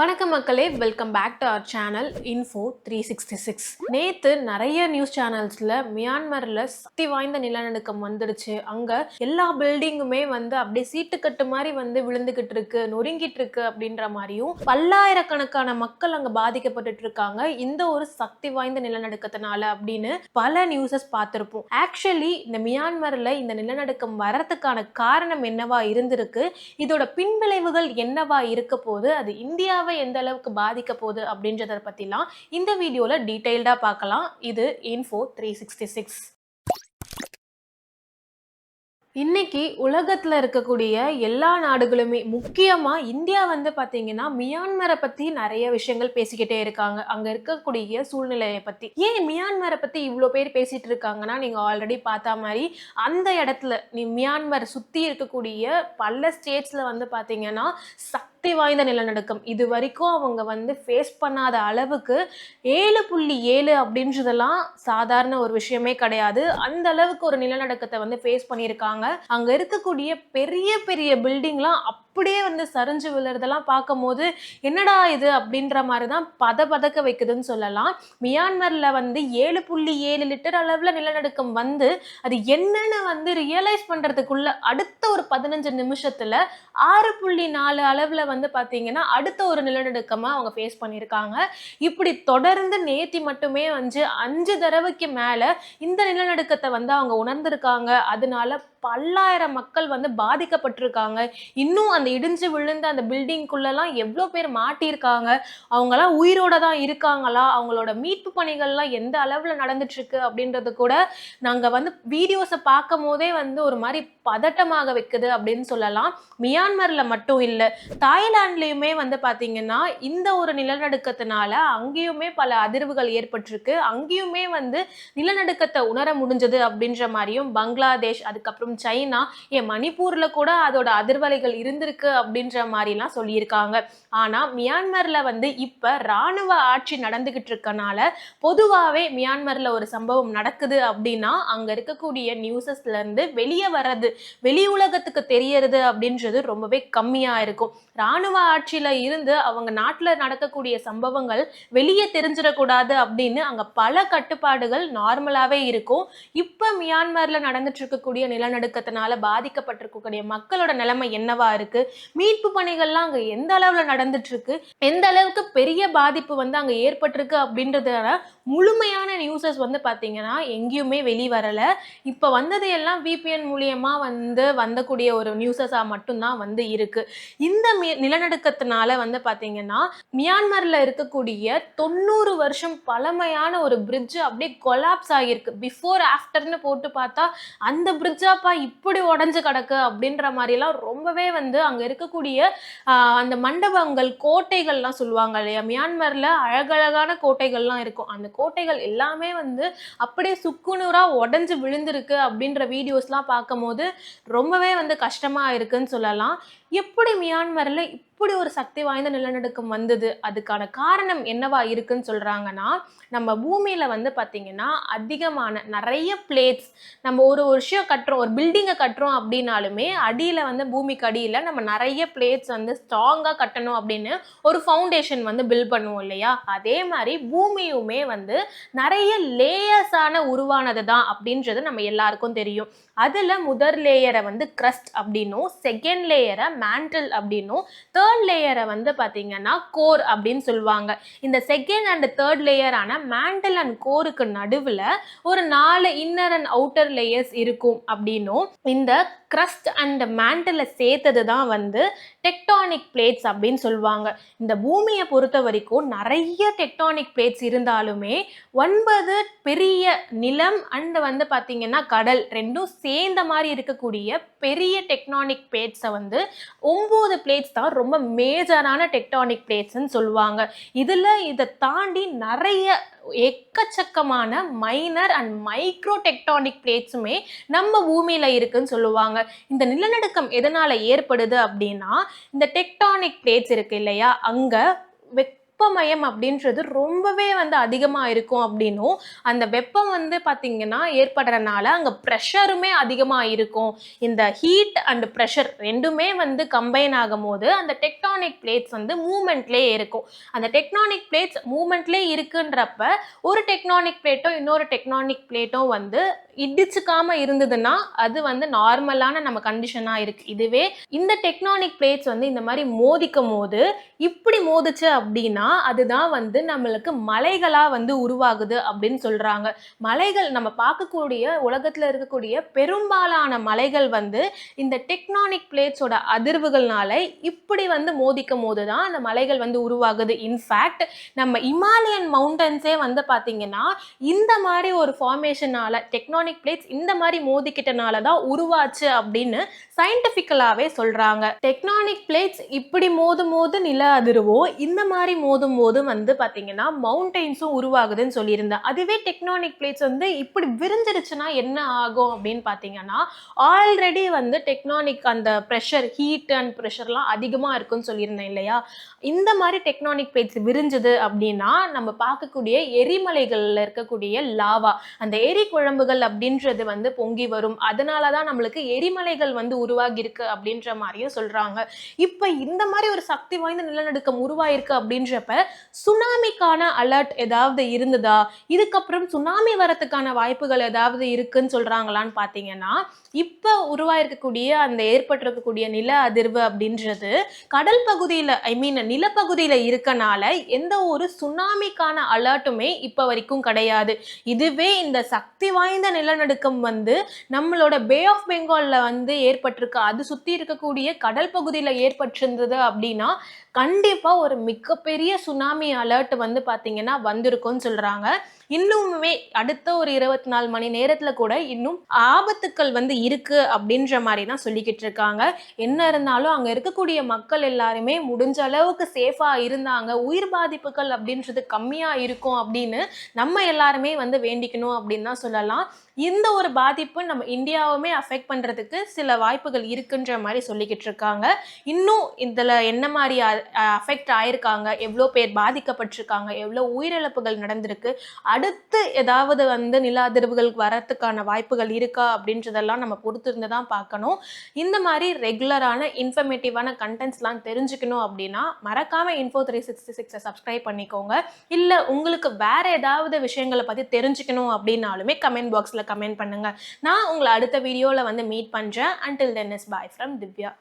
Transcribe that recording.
வணக்கம் மக்களே welcome back to our channel info three sixty six நேற்று நிறைய நியூஸ் சேனல்ஸில் மியான்மரில் சக்தி வாய்ந்த நிலநடுக்கம் வந்துடுச்சு. அங்கே எல்லா பில்டிங்குமே வந்து அப்படியே சீட்டுக்கட்டு மாதிரி வந்து விழுந்துக்கிட்டு இருக்கு நொறுங்கிட்டு இருக்கு அப்படின்ற மாதிரியும் பல்லாயிரக்கணக்கான மக்கள் அங்கே பாதிக்கப்பட்டுட்டு இருக்காங்க. இந்த ஒரு சக்தி வாய்ந்த நிலநடுக்கத்தினால அப்படின்னு பல நியூஸஸ் பார்த்துருப்போம். ஆக்சுவலி இந்த மியான்மரில் இந்த நிலநடுக்கம் வர்றதுக்கான காரணம் என்னவா இருந்திருக்கு? இதோட பின்விளைவுகள் என்னவா இருக்க போது அது இந்தியாவை எந்த அளவுக்கு பாதிக்க போகுது அப்படின்றத பற்றிலாம் இந்த வீடியோவில் டீட்டெயில்டாக பார்க்கலாம் இது இன்ஃபோ த்ரீ சிக்ஸ்டி சிக்ஸ் இன்னைக்கு உலகத்தில் இருக்கக்கூடிய எல்லா நாடுகளுமே முக்கியமாக இந்தியா வந்து பார்த்தீங்கன்னா மியான்மரை பற்றி நிறைய விஷயங்கள் பேசிக்கிட்டே இருக்காங்க. அங்கே இருக்கக்கூடிய சூழ்நிலையை பற்றி ஏன் மியான்மரை பற்றி இவ்வளோ பேர் பேசிகிட்டு இருக்காங்கன்னா நீங்கள் ஆல்ரெடி பார்த்த மாதிரி அந்த இடத்துல நீ மியான்மர் சுற்றி இருக்கக்கூடிய பல ஸ்டேட்ஸில் வந்து பார்த்தீங்கன்னா சக்தி வாய்ந்த நிலநடுக்கம். இது வரைக்கும் அவங்க வந்து ஃபேஸ் பண்ணாத அளவுக்கு ஏழு புள்ளி ஏழு அப்படின்றதெல்லாம் சாதாரண ஒரு விஷயமே கிடையாது. அந்த அளவுக்கு ஒரு நிலநடுக்கத்தை வந்து ஃபேஸ் பண்ணியிருக்காங்க. அங்கே இருக்கக்கூடிய பெரிய பெரிய பில்டிங்லாம் அப்படியே வந்து சரிஞ்சு விழுறதெல்லாம் பார்க்கும்போது என்னடா இது அப்படின்ற மாதிரி தான் பத பதக்க வைக்குதுன்னு சொல்லலாம். மியான்மரில் வந்து ஏழு புள்ளி ஏழு லிட்டர் அளவில் நிலநடுக்கம் வந்து அது என்னன்னு வந்து ரியலைஸ் பண்ணுறதுக்குள்ள அடுத்த ஒரு பதினஞ்சு நிமிஷத்தில் ஆறு புள்ளி நாலு அளவில் வந்து பார்த்தீங்கன்னா அடுத்த ஒரு நிலநடுக்கமாக அவங்க ஃபேஸ் பண்ணியிருக்காங்க. இப்படி தொடர்ந்து நேத்தி மட்டுமே வந்து அஞ்சு தடவைக்கு மேலே இந்த நிலநடுக்கத்தை வந்து அவங்க உணர்ந்திருக்காங்க. அதனால பல்லாயிரம் மக்கள் வந்து பாதிக்கப்பட்டிருக்காங்க. இன்னும் அந்த இடிஞ்சு விழுந்த அந்த பில்டிங்குள்ளெல்லாம் எவ்வளோ பேர் மாட்டியிருக்காங்க? அவங்களாம் உயிரோட தான் இருக்காங்களா? அவங்களோட மீட்பு பணிகள்லாம் எந்த அளவில் நடந்துட்டுருக்கு அப்படின்றது கூட நாங்கள் வந்து வீடியோஸை பார்க்கும் போதே வந்து ஒரு மாதிரி பதட்டமாக வைக்குது அப்படின்னு சொல்லலாம். மியான்மரில் மட்டும் இல்லை தாய்லாண்ட்லேயுமே வந்து பார்த்தீங்கன்னா இந்த ஒரு நிலநடுக்கத்தினால அங்கேயுமே பல அதிர்வுகள் ஏற்பட்டிருக்கு. அங்கேயுமே வந்து நிலநடுக்கத்தை உணர முடிஞ்சது அப்படின்ற மாதிரியும் பங்களாதேஷ் அதுக்கப்புறம் சைனா ஏன் மணிப்பூரில் கூட அதோட அதிர்வலைகள் இருந்திருக்கு அப்படின்ற மாதிரிலாம் சொல்லியிருக்காங்க. ஆனால் மியான்மரில் வந்து இப்போ ராணுவ ஆட்சி நடந்துக்கிட்டு இருக்கனால பொதுவாகவே மியான்மரில் ஒரு சம்பவம் நடக்குது அப்படின்னா அங்கே இருக்கக்கூடிய நியூஸஸ்லேருந்து வெளியே வர்றது வெளி உலகத்துக்கு தெரியறது அப்படின்றது ரொம்பவே கம்மியாக இருக்கும். ராணுவ ஆட்சியில் இருந்து அவங்க நாட்டில் நடக்கக்கூடிய சம்பவங்கள் வெளியே தெரிஞ்சிடக்கூடாது அப்படின்னு அங்கே பல கட்டுப்பாடுகள் நார்மலாகவே இருக்கும். இப்போ மியான்மரில் நடந்துட்டு இருக்கக்கூடிய நிலநடுக்கத்தினால பாதிக்கப்பட்டிருக்கக்கூடிய மக்களோட நிலைமை என்னவா இருக்கு? மீட்பு பணிகள்லாம் அங்கே எந்த அளவில் நடந்துட்டு இருக்கு எந்த அளவுக்கு பெரிய பாதிப்பு வந்து அங்கே ஏற்பட்டிருக்கு அப்படின்றதால முழுமையான நியூஸஸ் வந்து பார்த்தீங்கன்னா எங்கேயுமே வெளிவரலை. இப்போ வந்தது எல்லாம் விபிஎன் மூலியமாக வந்து வந்தக்கூடிய ஒரு நியூஸஸாக மட்டும்தான் வந்து இருக்கு. இந்த மி- நிலநடுக்கத்தினால வந்து பார்த்தீங்கன்னா மியான்மரில் இருக்கக்கூடிய தொண்ணூறு வருஷம் பழமையான ஒரு பிரிட்ஜ் அப்படியே கொலாப்ஸ் ஆகியிருக்கு. பிஃபோர் ஆஃப்டர்னு போட்டு பார்த்தா அந்த என்னப்பா இப்படி உடஞ்சு கிடக்கு அப்படின்ற மாதிரிலாம் ரொம்பவே வந்து அங்கே இருக்கக்கூடிய அந்த மண்டபங்கள் கோட்டைகள்லாம் சொல்லுவாங்க இல்லையா? மியான்மரில் அழகழகான கோட்டைகள்லாம் இருக்கும். அந்த கோட்டைகள் எல்லாமே வந்து அப்படியே சுக்குநூறாக உடஞ்சு விழுந்திருக்கு அப்படின்ற வீடியோஸ்லாம் பார்க்கும்போது ரொம்பவே வந்து கஷ்டமாக இருக்குன்னு சொல்லலாம். எப்படி மியான்மரில் இப்படி ஒரு சக்தி வாய்ந்த நிலநடுக்கம் வந்தது? அதுக்கான காரணம் என்னவா இருக்குன்னு சொல்கிறாங்கன்னா நம்ம பூமியில் வந்து பார்த்திங்கன்னா அதிகமான நிறைய பிளேட்ஸ் நம்ம ஒரு விஷயம் கட்டுறோம் ஒரு பில்டிங்கை கட்டுறோம் அப்படின்னாலுமே அடியில் வந்து பூமிக்கு அடியில் நம்ம நிறைய பிளேட்ஸ் வந்து ஸ்ட்ராங்காக கட்டணும் அப்படின்னு ஒரு ஃபவுண்டேஷன் வந்து பில்ட் பண்ணுவோம் இல்லையா? அதே மாதிரி பூமியுமே வந்து நிறைய லேயர்ஸான உருவானது தான் அப்படின்றது நம்ம எல்லாருக்கும் தெரியும். அதில் முதல் லேயரை வந்து க்ரஸ்ட் அப்படின்னும் செகண்ட் லேயரை மேண்டல் அப்படின்னும் தேர்ட் லேயரை வந்து பார்த்தீங்கன்னா கோர் அப்படின்னு சொல்லுவாங்க. இந்த செகண்ட் அண்ட் தேர்ட் லேயரான மேண்டல் அண்ட் கோருக்கு நடுவில் ஒரு நாலு இன்னர் அண்ட் அவுட்டர் லேயர்ஸ் இருக்கும் அப்படின்னும். இந்த க்ரஸ்ட் அண்ட் மேண்டில் சேர்த்தது தான் வந்து டெக்டானிக் பிளேட்ஸ் அப்படின்னு சொல்லுவாங்க. இந்த பூமியை பொறுத்த வரைக்கும் நிறைய டெக்டானிக் பிளேட்ஸ் இருந்தாலுமே ஒன்பது பெரிய நிலம் அண்ட் வந்து பார்த்திங்கன்னா கடல் ரெண்டும் சேர்ந்த மாதிரி இருக்கக்கூடிய பெரிய டெக்டானிக் பிளேட்ஸை வந்து ஒம்பது பிளேட்ஸ் தான் ரொம்ப மேஜரான டெக்டானிக் பிளேட்ஸ்ன்னு சொல்லுவாங்க. இதில் இதை தாண்டி நிறைய எக்கச்சக்கமான மைனர் அண்ட் மைக்ரோ டெக்டானிக் பிளேட்ஸுமே நம்ம பூமியில் இருக்குன்னு சொல்லுவாங்க. இந்த நிலநடுக்கம் எதனால் ஏற்படுது அப்படின்னா இந்த டெக்டானிக் பிளேட்ஸ் இருக்கு இல்லையா? அங்கே வெப்பமயம் அப்படின்றது ரொம்பவே வந்து அதிகமாக இருக்கும் அப்படின்னும். அந்த வெப்பம் வந்து பார்த்திங்கன்னா ஏற்படுறதுனால அங்கே ப்ரெஷருமே அதிகமாக இருக்கும். இந்த ஹீட் அண்ட் ப்ரெஷர் ரெண்டுமே வந்து கம்பைன் ஆகும் போது அந்த டெக்டானிக் பிளேட்ஸ் வந்து மூமெண்ட்லேயே இருக்கும். அந்த டெக்டானிக் பிளேட்ஸ் மூமெண்ட்லேயே இருக்குன்றப்ப ஒரு டெக்டானிக் பிளேட்டும் இன்னொரு டெக்டானிக் பிளேட்டும் வந்து இடிச்சுக்காம இருந்ததுன்னா அது வந்து நார்மலான நம்ம கண்டிஷனா இருக்கு. இதுவே இந்த டெக்டானிக் பிளேட்ஸ் வந்து இந்த மாதிரி மோதிக்கும் போது இப்படி மோதிச்சு அப்படின்னா அதுதான் வந்து நம்மளுக்கு மலைகளாக வந்து உருவாகுது அப்படின்னு சொல்கிறாங்க மலைகள் நம்ம பார்க்கக்கூடிய உலகத்தில் இருக்கக்கூடிய பெரும்பாலான மலைகள் வந்து இந்த டெக்னானிக் பிளேட்ஸோட அதிர்வுகள்னால இப்படி வந்து மோதிக்கும் போது தான் அந்த மலைகள் வந்து உருவாகுது. இன்ஃபேக்ட் நம்ம இமாலயன் மவுண்டன்ஸே வந்து பார்த்தீங்கன்னா இந்த மாதிரி ஒரு ஃபார்மேஷனால டெக்னானிக் பிளேட்ஸ் இந்த மாதிரி மோதிக்கிட்டனால தான் உருவாச்சு அப்படின்னு சயின்டிஃபிக்கலாகவே சொல்கிறாங்க டெக்னானிக் பிளேட்ஸ் இப்படி மோதும் போது நில அதிர்வோ இந்த மாதிரி மோதும் போது வந்து பார்த்தீங்கன்னா மவுண்டெயின்ஸும் உருவாகுதுன்னு சொல்லியிருந்தேன் அதுவே டெக்னானிக் பிளேட்ஸ் வந்து இப்படி விரிஞ்சிருச்சுன்னா என்ன ஆகும் அப்படின்னு பார்த்தீங்கன்னா ஆல்ரெடி வந்து டெக்னானிக் அந்த ப்ரெஷர் ஹீட் அண்ட் ப்ரெஷர்லாம் அதிகமாக இருக்குன்னு சொல்லியிருந்தேன் இல்லையா? இந்த மாதிரி டெக்னானிக் பிளேட்ஸ் விரிஞ்சுது அப்படின்னா நம்ம பார்க்கக்கூடிய எரிமலைகளில் இருக்கக்கூடிய லாவா அந்த எரி குழம்புகள் அப்படின்றது வந்து பொங்கி வரும். அதனால தான் நம்மளுக்கு எரிமலைகள் வந்து உருவாகி இருக்கு அப்படின்ற மாதிரியும் சொல்கிறாங்க இப்போ இந்த மாதிரி ஒரு சக்தி வாய்ந்த நிலநடுக்கம் உருவாயிருக்கு அப்படின்றப்ப சுனாமிக்கான அலர்ட் ஏதாவது இருந்ததா? இதுக்கப்புறம் சுனாமி வரத்துக்கான வாய்ப்புகள் ஏதாவது இருக்குன்னு சொல்கிறாங்களான்னு பார்த்தீங்கன்னா இப்போ உருவாயிருக்கக்கூடிய அந்த ஏற்பட்டிருக்கக்கூடிய நில அதிர்வு அப்படின்றது கடல் பகுதியில் ஐ மீன் நிலப்பகுதியில் இருக்கனால எந்த ஒரு சுனாமிக்கான அலர்ட்டுமே இப்போ வரைக்கும் கிடையாது. இதுவே இந்த சக்தி வாய்ந்த நிலநடுக்கம் வந்து நம்மளோட பே ஆஃப் பெங்காலில் வந்து ஏற்பட்டிருக்கு. அது சுற்றி இருக்கக்கூடிய கடல் பகுதியில் ஏற்பட்டிருந்தது அப்படின்னா கண்டிப்பாக ஒரு மிகப்பெரிய சுனாமி அலர்ட் வந்து பார்த்தீங்கன்னா வந்திருக்கும்னு சொல்கிறாங்க இன்னுமே அடுத்த ஒரு இருபத்தி நாலு மணி நேரத்தில் கூட இன்னும் ஆபத்துக்கள் வந்து இருக்கு அப்படின்ற மாதிரி தான் சொல்லிக்கிட்டு இருக்காங்க. என்ன இருந்தாலும் அங்கே இருக்கக்கூடிய மக்கள் எல்லாருமே முடிஞ்ச அளவுக்கு சேஃபாக இருந்தாங்க. உயிர் பாதிப்புகள் அப்படின்றது கம்மியாக இருக்கும் அப்படின்னு நம்ம எல்லாருமே வந்து வேண்டிக்கணும் அப்படின்னு தான் சொல்லலாம். இந்த ஒரு பாதிப்பு நம்ம இந்தியாவுமே அஃபெக்ட் பண்ணுறதுக்கு சில வாய்ப்புகள் இருக்குன்ற மாதிரி சொல்லிக்கிட்டு இருக்காங்க. இன்னும் இதில் என்ன மாதிரி அஃபெக்ட் ஆயிருக்காங்க? எவ்வளோ பேர் பாதிக்கப்பட்டிருக்காங்க? எவ்வளோ உயிரிழப்புகள் நடந்திருக்கு? அடுத்து ஏதாவது வந்து நில அதிர்வுகள் வரத்துக்கான வாய்ப்புகள் இருக்கா அப்படின்றதெல்லாம் நம்ம பொறுத்திருந்து தான் பார்க்கணும். இந்த மாதிரி ரெகுலரான இன்ஃபர்மேட்டிவான கண்டென்ட்ஸ்லாம் தெரிஞ்சுக்கணும் அப்படின்னா மறக்காம இன்ஃபோ த்ரீ சிக்ஸ்டி சிக்ஸை சப்ஸ்கிரைப் பண்ணிக்கோங்க. இல்லை உங்களுக்கு வேற ஏதாவது விஷயங்களை பற்றி தெரிஞ்சுக்கணும் அப்படின்னாலுமே கமெண்ட் பாக்ஸில் கமெண்ட் பண்ணுங்கள் நான் உங்களை அடுத்த வீடியோவில் வந்து மீட் பண்ணுறேன் until then is bye from Divya.